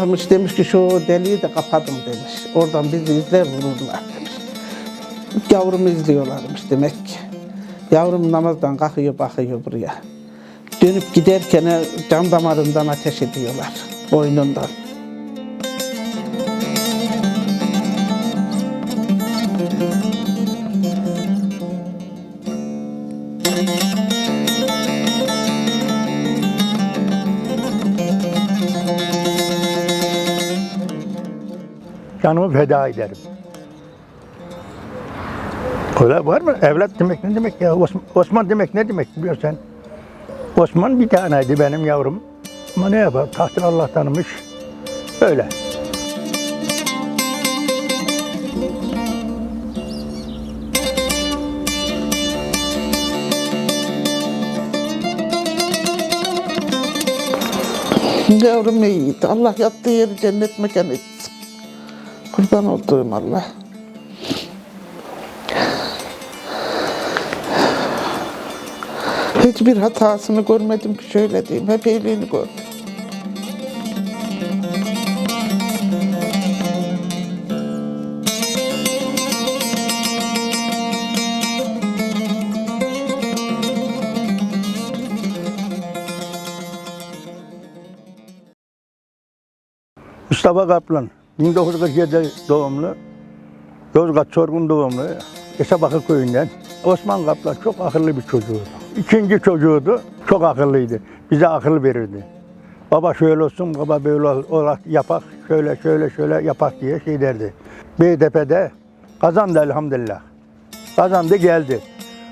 Bakmış demiş ki şu deliği de kapadım demiş. Oradan bizi izler vururlar demiş. Yavrumu izliyorlarmış demek ki. Yavrum namazdan kalkıyor bakıyor buraya. Dönüp giderken can damarından ateş ediyorlar. Boynundan. Canımı feda ederim. Öyle var mı? Evlat demek ne demek ya? Osman, Osman demek ne demek biliyorsun? Osman bir taneydi benim yavrum. Ama ne yapar? Tahtını Allah tanımış. Öyle. Yavrum iyiydi. Allah yattığı yeri cennet mekan etsin. Kurban olduğum Allah. Hiçbir hatasını görmedim ki şöyle diyeyim. Hep iyiliğini gördüm. Mustafa Kaplan, 1947 doğumlu. Yozgat Çorgun doğumlu. Esabakı köyünden. Osman Kaplan çok akıllı bir çocuğuydu. İkinci çocuğuydu. Çok akıllıydı. Bize akıl verirdi. Baba şöyle olsun, baba böyle ol, olarak yapak, şöyle şöyle şöyle yapak diye şey derdi. Beytepe'de kazandı elhamdülillah. Kazandı geldi.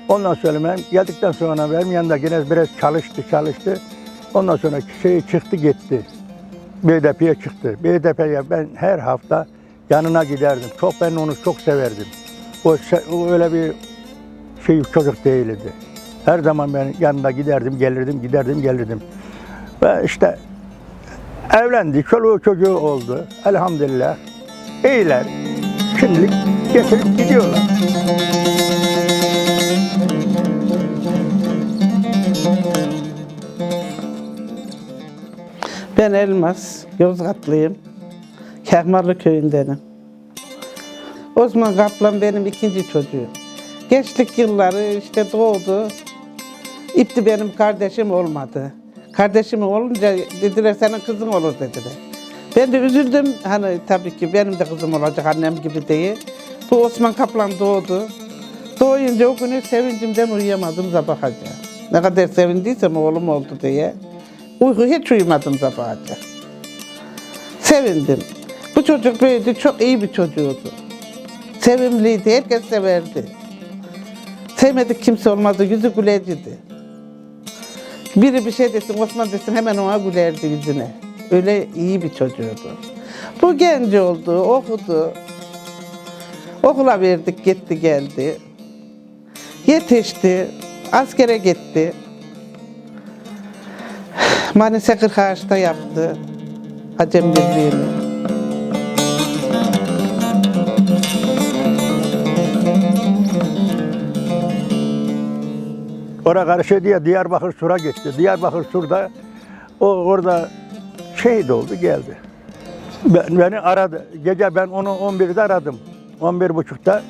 Ondan sonra geldikten sonra benim yanında yine biraz çalıştı çalıştı. Ondan sonra şey çıktı gitti. BDP'ye çıktı. BDP'ye ben her hafta yanına giderdim. Çok ben onu çok severdim. O, o öyle bir şey çocuk değildi. Her zaman ben yanına giderdim, gelirdim, giderdim, gelirdim. Ve işte evlendi, çoluğu çocuğu oldu. Elhamdülillah. İyiler. Şimdilik getirip gidiyorlar. Ben Elmas, Yozgatlıyım. Kehmarlı köyündenim. Osman Kaplan benim ikinci çocuğum. Gençlik yılları işte doğdu. İpti benim kardeşim olmadı. Kardeşim olunca dediler senin kızın olur dediler. Ben de üzüldüm. Hani tabii ki benim de kızım olacak annem gibi değil. Bu Osman Kaplan doğdu. Doğuyunca o günü sevincimden uyuyamadım sabahaca. Ne kadar sevindiysem oğlum oldu diye. Uyku hiç uyumadım sabahaca. Sevindim. Bu çocuk büyüdü, çok iyi bir çocuğuydu. Sevimliydi, herkes severdi. Sevmedik kimse olmazdı, yüzü gülerciydi. Biri bir şey desin, Osman desin hemen ona gülerdi yüzüne. Öyle iyi bir çocuğuydu. Bu genç oldu, okudu. Okula verdik, gitti geldi. Yetişti, askere gitti. Manisa Kırkağaç'ta yaptı. Acem Birliği'ni. Oraya karşı diye Diyarbakır Sur'a gitti. Diyarbakır Sur'da o orada şehit oldu geldi. Ben, beni aradı. Gece ben onu 11'de aradım. 11 buçukta.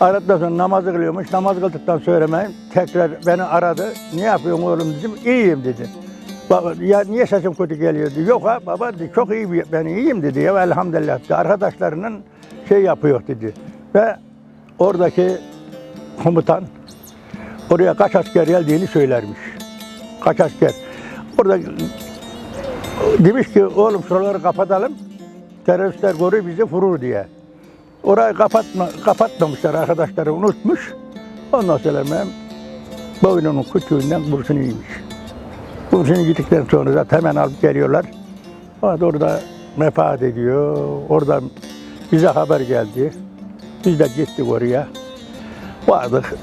Aradıktan sonra namazı kılıyormuş. Namaz kıldıktan ben tekrar beni aradı. Ne yapıyorsun oğlum dedim. İyiyim dedi. Baba, ya niye sesim kötü geliyor dedi. Yok ha baba dedi, çok iyi ben iyiyim dedi. Ya elhamdülillah dedi. Arkadaşlarının şey yapıyor dedi. Ve oradaki komutan Oraya kaç asker geldiğini söylermiş. Kaç asker. Orada demiş ki oğlum şuraları kapatalım. Teröristler görür bizi vurur diye. Orayı kapatma, kapatmamışlar arkadaşları unutmuş. Ondan sonra ben boynunun küçüğünden kurşunu yemiş. Kurşunu gittikten sonra da hemen alıp geliyorlar. Da orada vefat ediyor. Orada bize haber geldi. Biz de gittik oraya. Vardık.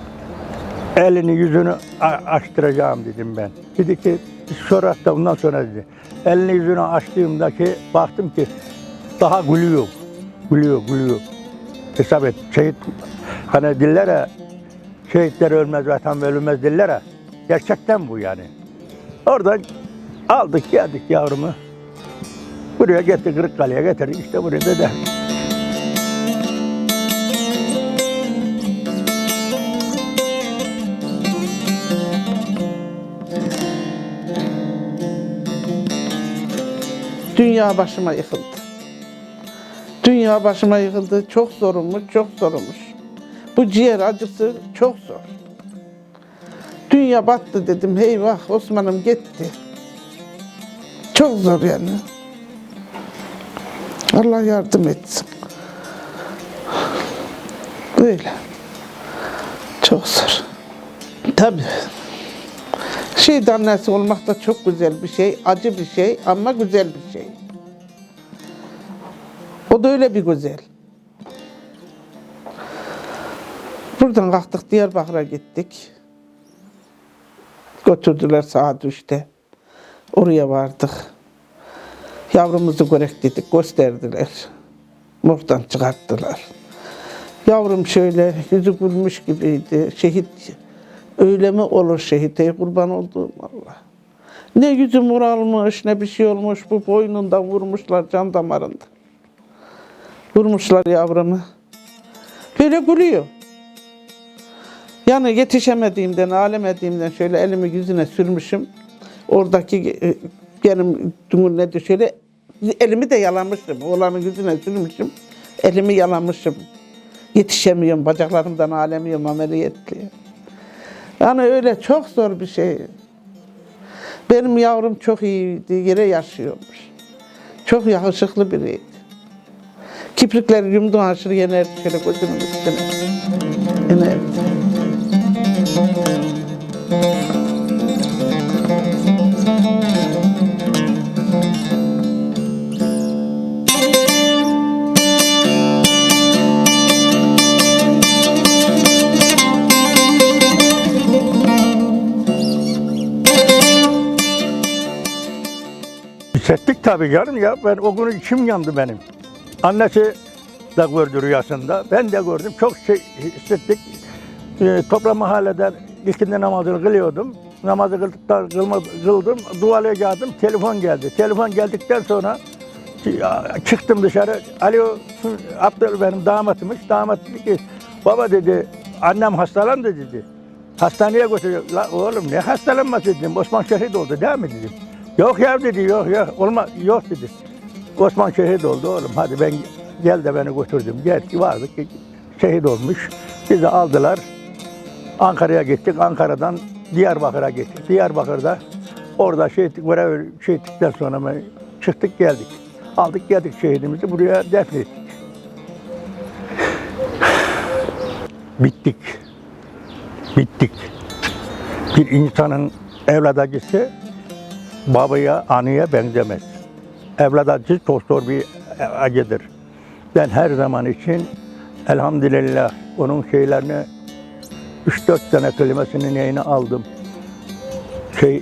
Elini yüzünü açtıracağım dedim ben. Dedi ki sonra da ondan sonra dedi. Elini yüzünü açtığımda ki baktım ki daha gülüyor. Gülüyor, gülüyor. Hesap et. Şehit, hani diller ya şehitler ölmez, vatan ölmez diller ya. Gerçekten bu yani. Oradan aldık geldik yavrumu. Buraya getir, Kırıkkale'ye getirdik. İşte buraya da. Dünya başıma yıkıldı. Dünya başıma yıkıldı. Çok zorunmuş, çok zorunmuş. Bu ciğer acısı çok zor. Dünya battı dedim. Eyvah Osman'ım gitti. Çok zor yani. Allah yardım etsin. Böyle. Çok zor. Tabii. Şehit annesi olmak da çok güzel bir şey, acı bir şey ama güzel bir şey. O da öyle bir güzel. Buradan kalktık Diyarbakır'a gittik. Götürdüler saat üçte. Oraya vardık. Yavrumuzu görek dedik, gösterdiler. Morgdan çıkarttılar. Yavrum şöyle yüzü gülmüş gibiydi. Şehit öyle mi olur şehit ey kurban olduğum Allah. Ne yüzü moralmış ne bir şey olmuş. Bu boynundan vurmuşlar can damarında. Vurmuşlar yavrumu. Böyle gülüyor. Yani yetişemediğimden, alemediğimden şöyle elimi yüzüne sürmüşüm. Oradaki e, benim dümür nedir şöyle elimi de yalamışım. Oğlanın yüzüne sürmüşüm. Elimi yalamışım. Yetişemiyorum, bacaklarımdan alemiyorum ameliyatlı. Yani öyle çok zor bir şey. Benim yavrum çok iyiydi, yere yaşıyormuş. Çok yakışıklı biriydi. Kiprikleri yumdu aşırı yenerdi şöyle gözünün üstüne. Yenerdi. Hissettik tabii canım ya. Ben o gün içim yandı benim. Annesi de gördü rüyasında. Ben de gördüm. Çok şey hissettik. Ee, toplam mahalleden ilkinde namazını kılıyordum. Namazı kıldıktan kılma, kıldım. Duaya geldim. Telefon geldi. Telefon geldikten sonra çıktım dışarı. Alo Abdül benim damatımmış. Damat dedi ki baba dedi annem hastalandı dedi. Hastaneye götürüyor. La oğlum ne hastalanması dedim. Osman şehit oldu değil mi dedim. Yok ya dedi yok yok olma yok dedi. Osman şehit oldu oğlum hadi ben gel de beni götürdüm. Geldik vardık şehit olmuş. Bizi aldılar. Ankara'ya gittik. Ankara'dan Diyarbakır'a gittik. Diyarbakır'da orada şehitlik görev şehitlikten sonra çıktık geldik. Aldık geldik şehidimizi buraya defnettik. Bittik. Bittik. Bir insanın evlat acısı babaya, anıya benzemez. Evlat acısı çok zor bir acıdır. Ben her zaman için elhamdülillah onun şeylerini 3-4 tane kelimesinin neyini aldım. Şey,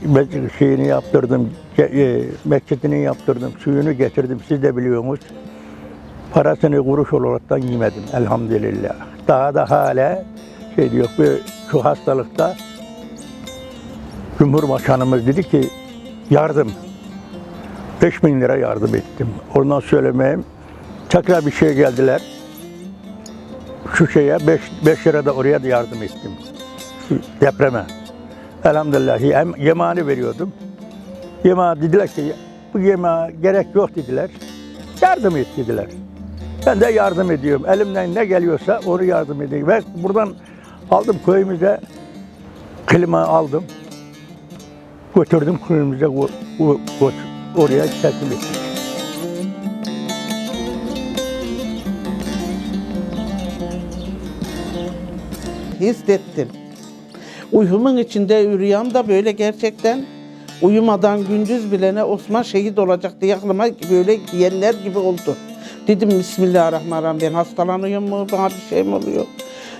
şeyini yaptırdım, e, mescidini yaptırdım, suyunu getirdim, siz de biliyorsunuz. Parasını kuruş olaraktan yemedim elhamdülillah. Daha da hala şey diyor, şu hastalıkta Cumhurbaşkanımız dedi ki yardım. 5 bin lira yardım ettim. Ondan söylemeyeyim. Tekrar bir şey geldiler. Şu şeye 5 5 lira da oraya da yardım ettim. Şu depreme. Elhamdülillah yem, yemeğini veriyordum. Yemeğe dediler ki bu yemeğe gerek yok dediler. Yardım et dediler. Ben de yardım ediyorum. Elimden ne geliyorsa onu yardım ediyorum. Ve buradan aldım köyümüze klima aldım. Götürdüm köyümüze oraya teslim ettim. hissettim. Uyumun içinde rüyam da böyle gerçekten uyumadan gündüz bilene Osman şehit olacak diye aklıma böyle diyenler gibi oldu. Dedim Bismillahirrahmanirrahim ben hastalanıyorum mu bana bir şey mi oluyor?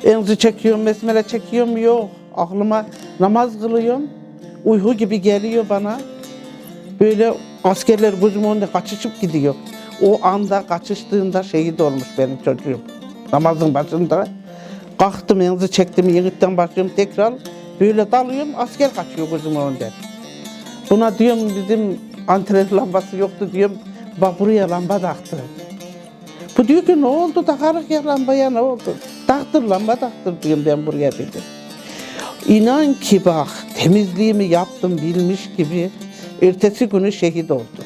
Enzi çekiyorum, besmele çekiyorum yok. Aklıma namaz kılıyorum. Uyku gibi geliyor bana. Böyle askerler gözümün önünde kaçışıp gidiyor. O anda kaçıştığında şehit olmuş benim çocuğum. Namazın başında. Kalktım yanınızı çektim yeniden başlıyorum tekrar. Böyle dalıyorum asker kaçıyor gözümün önünden. Buna diyorum bizim antrenör lambası yoktu diyorum. bak buraya lamba taktı. Bu diyor ki ne oldu takarık ya lambaya ne oldu? Taktır lamba taktır diyorum ben buraya dedim. İnan ki bak temizliğimi yaptım bilmiş gibi ertesi günü şehit oldu.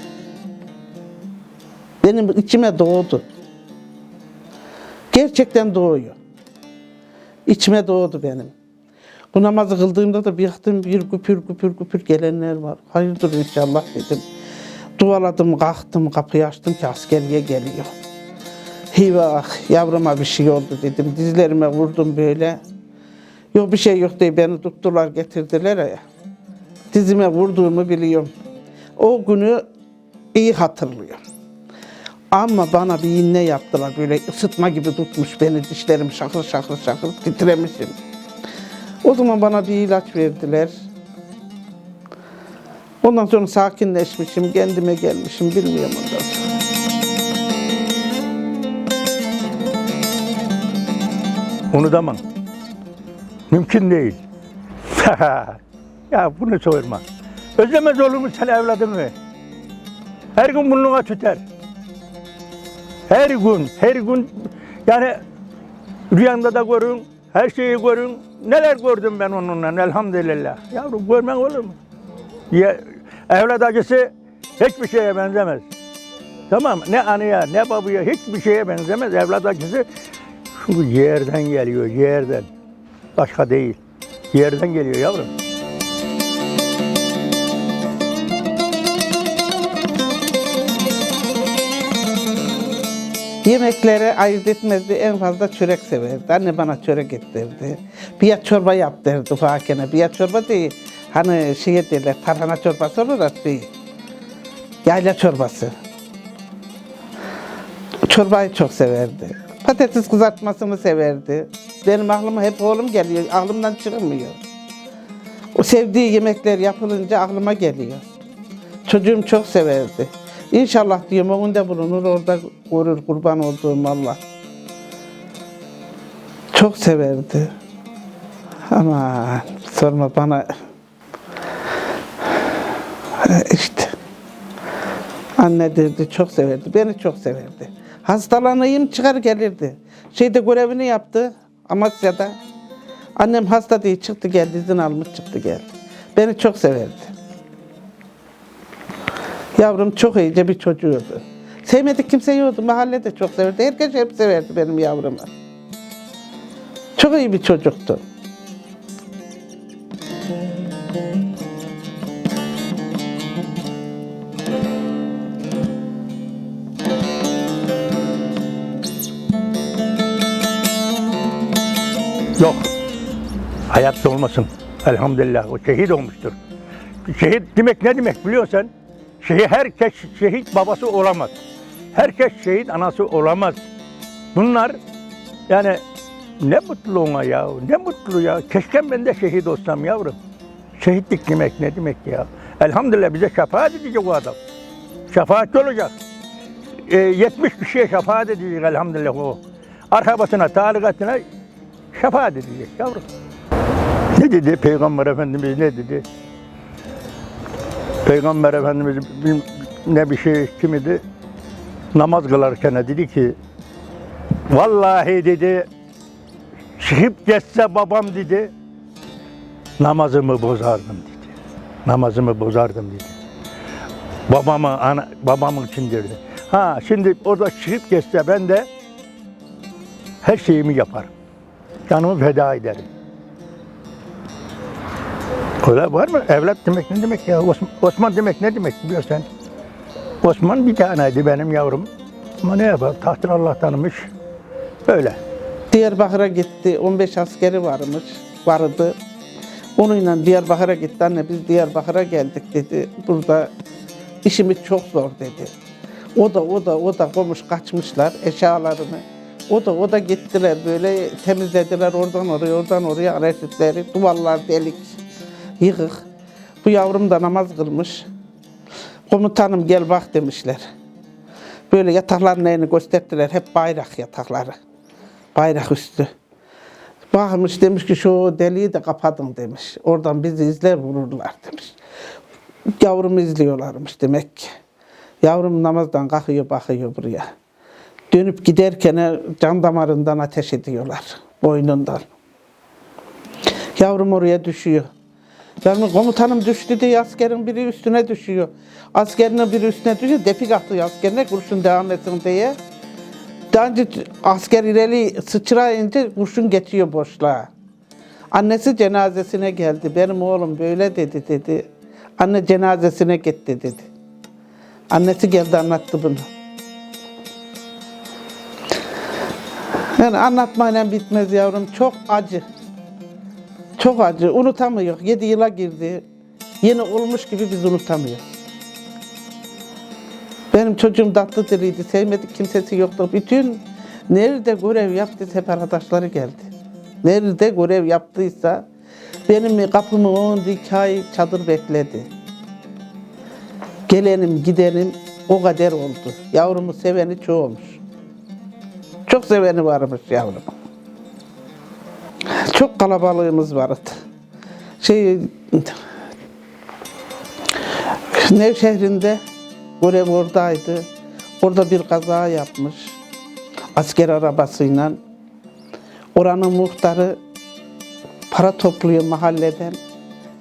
Benim içime doğdu. Gerçekten doğuyor. İçime doğdu benim. Bu namazı kıldığımda da bir yaktım bir güpür güpür güpür gelenler var. Hayırdır inşallah dedim. Duvaladım kalktım kapıyı açtım ki askeriye geliyor. Hivah yavruma bir şey oldu dedim. Dizlerime vurdum böyle. Yok bir şey yok diye beni tuttular getirdiler ya. Dizime vurduğumu biliyorum. O günü iyi hatırlıyorum. Ama bana bir iğne yaptılar böyle ısıtma gibi tutmuş beni dişlerim şakır şakır şakır titremişim. O zaman bana bir ilaç verdiler. Ondan sonra sakinleşmişim, kendime gelmişim bilmiyorum ondan sonra. Unutamam. Mümkün değil. ya bunu sorma. Özlemez olur mu sen evladını? Her gün burnuna tüter. Her gün, her gün yani rüyanda da görün, her şeyi görün. Neler gördüm ben onunla elhamdülillah. Yavrum görmen olur mu? Ya, evlat acısı hiçbir şeye benzemez. Tamam ne anıya ne babaya hiçbir şeye benzemez. Evlat acısı çünkü yerden geliyor, yerden. Başka değil. Yerden geliyor yavrum. Yemeklere ayırt etmezdi. En fazla çörek severdi. Anne bana çörek ettirdi. Bir ya çorba yaptırdı fakene. Bir ya çorba değil. Hani şey derler tarhana çorbası olur şey. Yayla çorbası. Çorbayı çok severdi. Patates kızartmasını severdi. Benim aklıma hep oğlum geliyor. Aklımdan çıkmıyor. O sevdiği yemekler yapılınca aklıma geliyor. Çocuğum çok severdi. İnşallah diyorum o günde bulunur orada görür kurban olduğum Allah. Çok severdi. Ama sorma bana işte anne derdi çok severdi. Beni çok severdi. Hastalanayım çıkar gelirdi. Şeyde görevini yaptı Amasya'da. Annem hasta diye çıktı geldi izin almış çıktı geldi. Beni çok severdi. Yavrum çok iyice bir çocuğuydu. Sevmedik kimse yoktu. Mahallede çok severdi. Herkes hep severdi benim yavrumu. Çok iyi bir çocuktu. Hayatta olmasın. Elhamdülillah. O şehit olmuştur. Şehit demek ne demek biliyorsan? Şehit, herkes şehit babası olamaz. Herkes şehit anası olamaz. Bunlar yani ne mutlu ona ya. Ne mutlu ya. Keşke ben de şehit olsam yavrum. Şehitlik demek ne demek ya? Elhamdülillah bize şefaat edecek o adam. Şefaatçi olacak. E, 70 kişiye şefaat edecek elhamdülillah o. Arkabasına, talikatına şefaat edecek yavrum. Ne dedi Peygamber Efendimiz ne dedi? Peygamber Efendimiz ne bir şey kim idi? Namaz kılarken dedi ki Vallahi dedi çıkıp geçse babam dedi namazımı bozardım dedi. Namazımı bozardım dedi. Babama ana, babamın için dedi. Ha şimdi orada çıkıp geçse ben de her şeyimi yaparım. Canımı feda ederim. Öyle var mı? Evlat demek ne demek ya? Osman, Osman demek ne demek biliyorsun? Osman bir taneydi benim yavrum. Ama ne yapar? Tahtını Allah tanımış. Öyle. Diyarbakır'a gitti. 15 askeri varmış. Vardı. Onunla Diyarbakır'a gitti. Anne biz Diyarbakır'a geldik dedi. Burada işimiz çok zor dedi. O da o da o da komuş kaçmışlar eşyalarını. O da o da gittiler böyle temizlediler oradan oraya oradan oraya reçetleri duvarlar delik yıkık. Bu yavrum da namaz kılmış. Komutanım gel bak demişler. Böyle yatakların neyini gösterdiler. Hep bayrak yatakları. Bayrak üstü. Bakmış demiş ki şu deliği de kapatın demiş. Oradan bizi izler vururlar demiş. Yavrumu izliyorlarmış demek ki. Yavrum namazdan kalkıyor bakıyor buraya. Dönüp giderken can damarından ateş ediyorlar. Boynundan. Yavrum oraya düşüyor. Benim komutanım düştü diye askerin biri üstüne düşüyor. Askerinin biri üstüne düşüyor. Depik atıyor askerine kurşun devam etsin diye. Daha önce asker ileri sıçrayınca kurşun geçiyor boşluğa. Annesi cenazesine geldi. Benim oğlum böyle dedi dedi. Anne cenazesine gitti dedi. Annesi geldi anlattı bunu. Yani anlatmayla bitmez yavrum. Çok acı. Çok acı. Unutamıyor. Yedi yıla girdi. Yeni olmuş gibi biz unutamıyoruz. Benim çocuğum tatlı diliydi. Sevmedik kimsesi yoktu. Bütün nerede görev yaptıysa hep arkadaşları geldi. Nerede görev yaptıysa benim kapımı on iki ay çadır bekledi. Gelenim gidenim o kadar oldu. Yavrumu seveni çoğumuş. Çok seveni varmış yavrum. Çok kalabalığımız vardı. Şey Nevşehir'inde görev oradaydı. Orada bir kaza yapmış. Asker arabasıyla. Oranın muhtarı para topluyor mahalleden.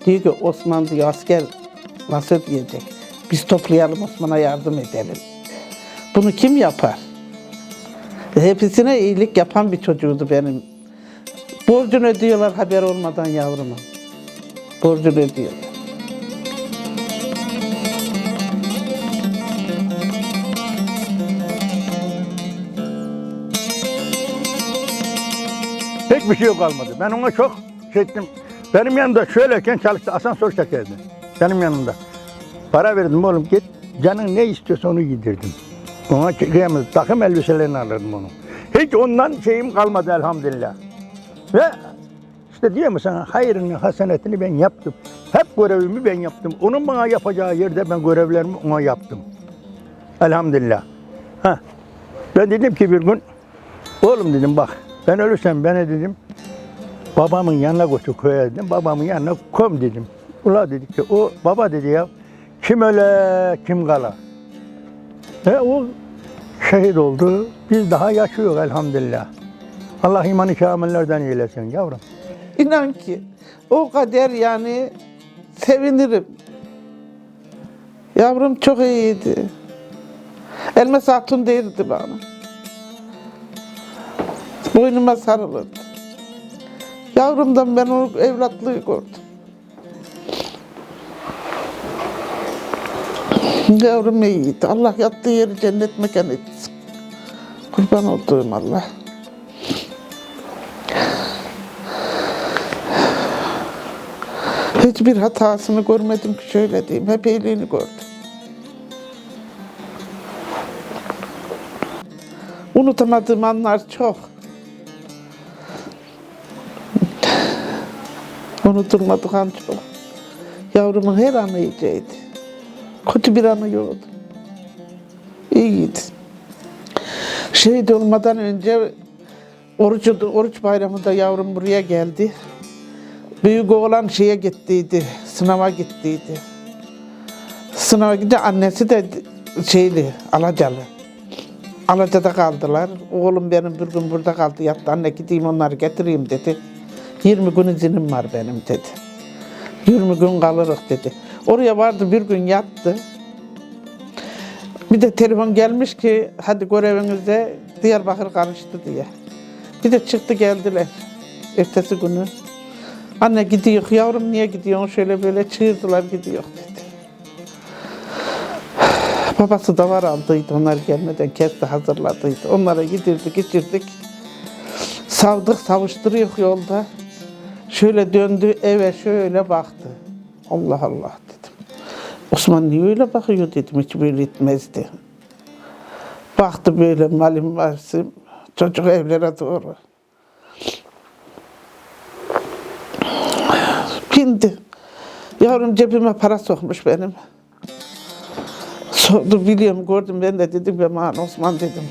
Diyor ki Osman diyor asker nasıl diyecek? Biz toplayalım Osman'a yardım edelim. Bunu kim yapar? Hepsine iyilik yapan bir çocuğuydu benim. Borcunu ödüyorlar haber olmadan yavrumun. Borcunu ödüyorlar. Hiçbir şey kalmadı. Ben ona çok şey ettim. Benim yanımda şöyleyken çalıştı. Asansör çekerdi. Benim yanımda. Para verdim oğlum git. Canın ne istiyorsa onu giydirdim. Ona kıyamaz. Takım elbiselerini alırdım onu. Hiç ondan şeyim kalmadı elhamdülillah. Ve işte diyor mu sana hayrını, hasenetini ben yaptım. Hep görevimi ben yaptım. Onun bana yapacağı yerde ben görevlerimi ona yaptım. Elhamdülillah. Ha. Ben dedim ki bir gün Oğlum dedim bak ben ölürsem beni dedim babamın yanına götür köye dedim. Babamın yanına kom dedim. Ula dedi ki o baba dedi ya kim öle kim kala. E o şehit oldu. Biz daha yaşıyoruz elhamdülillah. Allah imanı kamillerden eylesin yavrum. İnan ki o kadar yani sevinirim. Yavrum çok iyiydi. Elmas hatun değildi bana. Boynuma sarılırdı. Yavrumdan ben o evlatlığı gördüm. Yavrum iyiydi. Allah yattığı yeri cennet mekan etsin. Kurban olduğum Allah. Hiçbir hatasını görmedim ki şöyle diyeyim. Hep iyiliğini gördüm. Unutamadığım anlar çok. Unutulmadık an çok. Yavrumun her anı iyiceydi. Kötü bir anı yoktu. İyiydi. Şehit olmadan önce oruç, oruç bayramında yavrum buraya geldi. Büyük oğlan şeye gittiydi, sınava gittiydi. Sınava gidince annesi de şeyli, Alacalı. Alaca'da kaldılar. Oğlum benim bir gün burada kaldı yattı. Anne gideyim onları getireyim dedi. 20 gün izinim var benim dedi. 20 gün kalırız dedi. Oraya vardı bir gün yattı. Bir de telefon gelmiş ki hadi görevinize Diyarbakır karıştı diye. Bir de çıktı geldiler. Ertesi günü. Anne gidiyor yavrum niye gidiyorsun şöyle böyle çığırdılar gidiyor dedi. Babası da var aldıydı onlar gelmeden kesti hazırladıydı. Onlara gidirdik geçirdik. Savdık savuşturuyor yolda. Şöyle döndü eve şöyle baktı. Allah Allah dedim. Osman niye öyle bakıyor dedim hiç böyle etmezdi. Baktı böyle malim varsın çocuk evlere doğru. Bindi. Yavrum cebime para sokmuş benim. Sordu biliyorum gördüm ben de dedim ya man Osman dedim.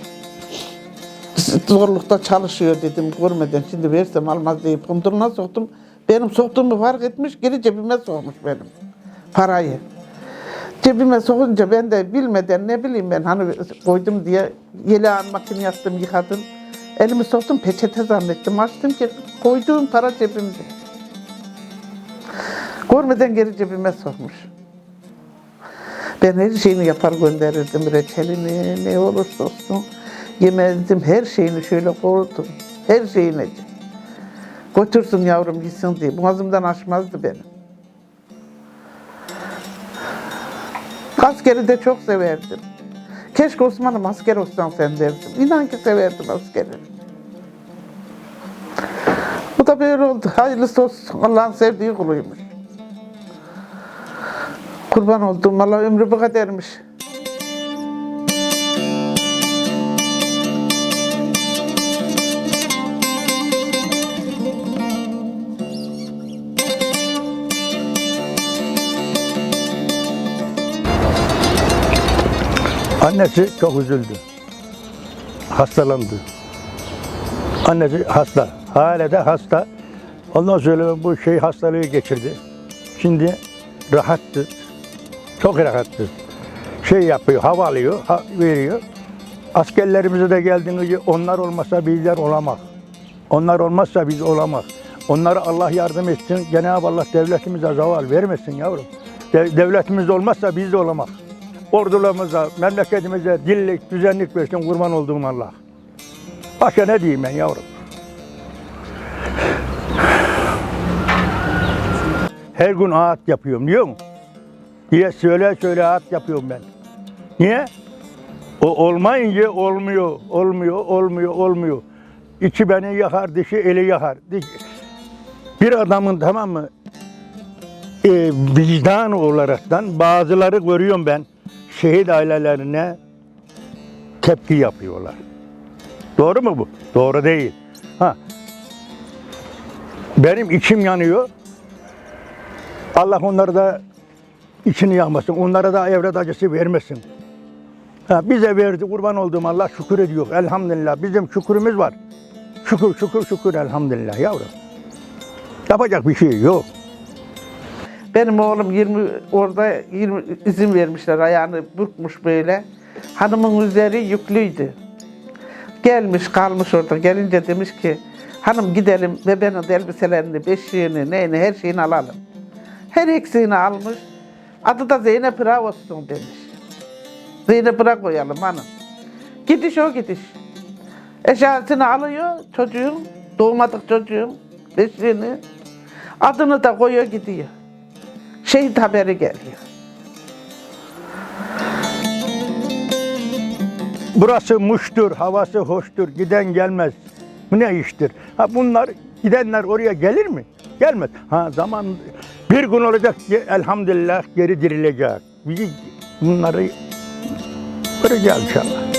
Zorlukta çalışıyor dedim görmeden şimdi versem almaz deyip kunduruna soktum. Benim soktuğumu fark etmiş geri cebime sokmuş benim parayı. Cebime sokunca ben de bilmeden ne bileyim ben hani koydum diye yeleğin makine yaptım yıkadım. Elimi soktum peçete zannettim. Açtım ki koyduğum para cebimde. Görmeden geri cebime sokmuş. Ben her şeyini yapar gönderirdim. Reçelini ne olursa olsun. Yemezdim. Her şeyini şöyle korudum. Her şeyini. Götürsün yavrum gitsin diye. Boğazımdan aşmazdı benim. Askeri de çok severdim. Keşke Osman'ım asker olsan sen derdim. İnan ki severdim askeri. Bu da böyle oldu. Hayırlısı olsun. Allah'ın sevdiği kuluymuş. Kurban olduğum Allah ömrü bu kadarmış. Annesi çok üzüldü. Hastalandı. Annesi hasta. Hala da hasta. Ondan sonra bu şey hastalığı geçirdi. Şimdi rahattı. Çok rahattı. Şey yapıyor, hava alıyor, ha- veriyor. Askerlerimize de geldiğince onlar olmasa bizler olamaz. Onlar olmazsa biz olamaz. Onlara Allah yardım etsin. Cenab-ı Allah devletimize zaval vermesin yavrum. De- devletimiz olmazsa biz de olamaz. Ordularımıza, memleketimize dillik, düzenlik versin kurban olduğum Allah. Başka ne diyeyim ben yavrum? Her gün ağıt yapıyorum diyor musun? Diye söyle söyle ağıt yapıyorum ben. Niye? O olmayınca olmuyor, olmuyor, olmuyor, olmuyor. İçi beni yakar, dışı eli yakar. Bir adamın tamam mı? E, vicdan olaraktan bazıları görüyorum ben şehit ailelerine tepki yapıyorlar. Doğru mu bu? Doğru değil. Ha. Benim içim yanıyor. Allah onları da içini yakmasın. Onlara da evlat acısı vermesin. Ha, bize verdi kurban olduğum Allah şükür ediyor. Elhamdülillah. Bizim şükrümüz var. Şükür şükür şükür elhamdülillah yavrum. Yapacak bir şey yok. Benim oğlum 20 orada 20 izin vermişler ayağını burkmuş böyle. Hanımın üzeri yüklüydü. Gelmiş kalmış orada gelince demiş ki hanım gidelim bebeğin elbiselerini, beşiğini, neyini her şeyini alalım. Her eksiğini almış. Adı da Zeynep Irak olsun demiş. Zeynep Irak koyalım hanım. Gidiş o gidiş. Eşyasını alıyor çocuğun, doğmadık çocuğun beşiğini. Adını da koyuyor gidiyor. Şehit haberi geliyor. Burası muştur, havası hoştur, giden gelmez. Bu ne iştir? Ha bunlar gidenler oraya gelir mi? Gelmez. Ha zaman bir gün olacak elhamdülillah geri dirilecek. Bizi bunları göreceğiz inşallah.